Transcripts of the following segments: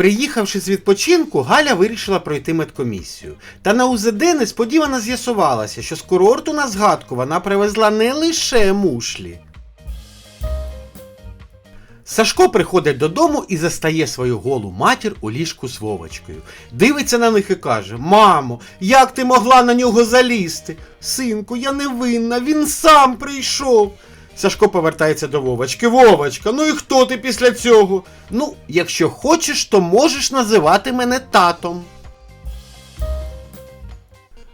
Приїхавши з відпочинку, Галя вирішила пройти медкомісію. Та на УЗД несподівано з'ясувалося, що з курорту на згадку вона привезла не лише мушлі. Сашко приходить додому і застає свою голу матір у ліжку з Вовочкою. Дивиться на них і каже: Мамо, як ти могла на нього залізти? Синку, я не винна, він сам прийшов. Сашко повертається до Вовочки. Вовочка, ну і хто ти після цього? Ну, якщо хочеш, то можеш називати мене татом.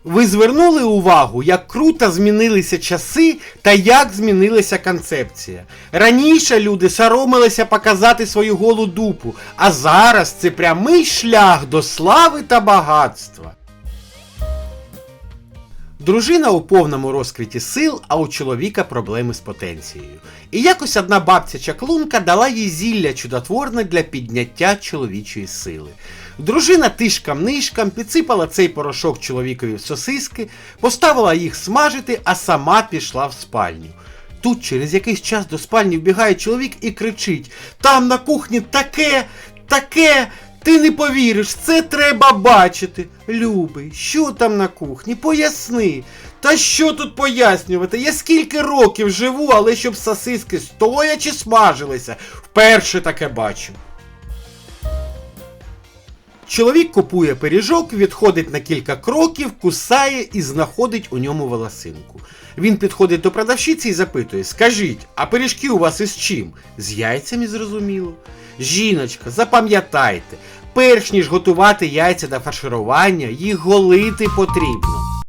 Ви звернули увагу, як круто змінилися часи та як змінилася концепція. Раніше люди соромилися показати свою голу дупу, а зараз це прямий шлях до слави та багатства. Дружина у повному розквіті сил, а у чоловіка проблеми з потенцією. І якось одна бабця чаклунка дала їй зілля чудотворне для підняття чоловічої сили. Дружина тишкам-нишкам підсипала цей порошок чоловікові в сосиски, поставила їх смажити, а сама пішла в спальню. Тут через якийсь час до спальні вбігає чоловік і кричить: Там на кухні таке, таке, ти не повіриш, це треба бачити. Любий, що там на кухні? Поясни. Та що тут пояснювати? Я скільки років живу, але щоб сосиски стоячи смажилися, вперше таке бачу. Чоловік купує пиріжок, відходить на кілька кроків, кусає і знаходить у ньому волосинку. Він підходить до продавщиці і запитує: Скажіть, а пиріжки у вас із чим? З яйцями зрозуміло. Жіночка, запам'ятайте, перш ніж готувати яйця до фарширування, їх голити потрібно.